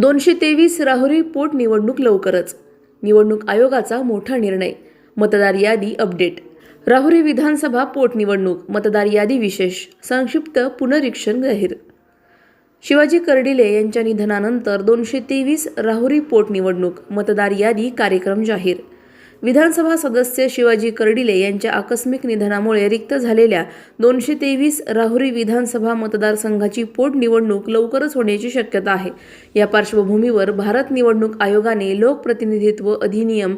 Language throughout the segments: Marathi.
दोनशे तेवीस राहुरी पोटनिवडणूक लवकरच. निवडणूक आयोगाचा मोठा निर्णय. मतदार यादी अपडेट. राहुरी विधानसभा पोटनिवडणूक मतदार यादी विशेष. संक्षिप्त पुनरीक्षण जाहीर. शिवाजी कर्डिले यांच्या निधनानंतर दोनशे तेवीस राहुरी पोटनिवडणूक मतदार यादी कार्यक्रम जाहीर. विधानसभा सदस्य शिवाजी कर्डिले यांच्या आकस्मिक निधनामुळे रिक्त झालेल्या दोनशे तेवीस राहुरी विधानसभा मतदारसंघाची पोटनिवडणूक लवकरच होण्याची शक्यता आहे. या पार्श्वभूमीवर भारत निवडणूक आयोगाने लोकप्रतिनिधित्व अधिनियम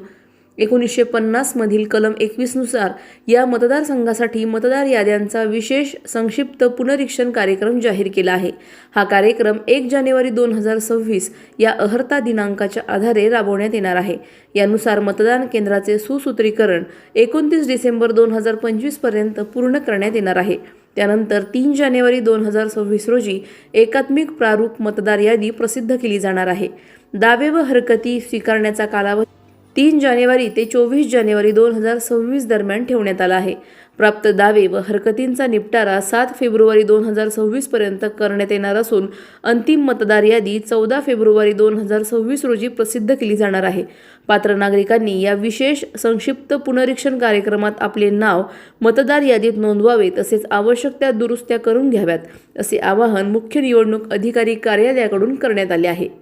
एकोणीसशे पन्नासमधील कलम एकवीसनुसार या मतदारसंघासाठी मतदार याद्यांचा विशेष संक्षिप्त पुनरीक्षण कार्यक्रम जाहीर केला आहे. हा कार्यक्रम एक जानेवारी दोन हजार सव्वीस या अहर्ता दिनांकाच्या आधारे राबवण्यात येणार आहे. यानुसार मतदान केंद्राचे सुसूत्रीकरण एकोणतीस डिसेंबर दोन हजार पंचवीसपर्यंत पूर्ण करण्यात येणार आहे. त्यानंतर तीन जानेवारी दोन हजार सव्वीस रोजी एकात्मिक प्रारूप मतदार यादी प्रसिद्ध केली जाणार आहे. दावे व हरकती स्वीकारण्याचा कालावधी तीन जानेवारी ते चोवीस जानेवारी दोन हजार सव्वीस दरम्यान ठेवण्यात आला आहे. प्राप्त दावे व हरकतींचा निपटारा सात फेब्रुवारी दोन हजार सव्वीसपर्यंत करण्यात येणार असून अंतिम मतदार यादी चौदा फेब्रुवारी दोन हजार सव्वीस रोजी प्रसिद्ध केली जाणार आहे. पात्र नागरिकांनी या विशेष संक्षिप्त पुनरीक्षण कार्यक्रमात आपले नाव मतदार यादीत नोंदवावे तसेच आवश्यक त्या दुरुस्त्या करून घ्याव्यात असे आवाहन मुख्य निवडणूक अधिकारी कार्यालयाकडून करण्यात आले आहे.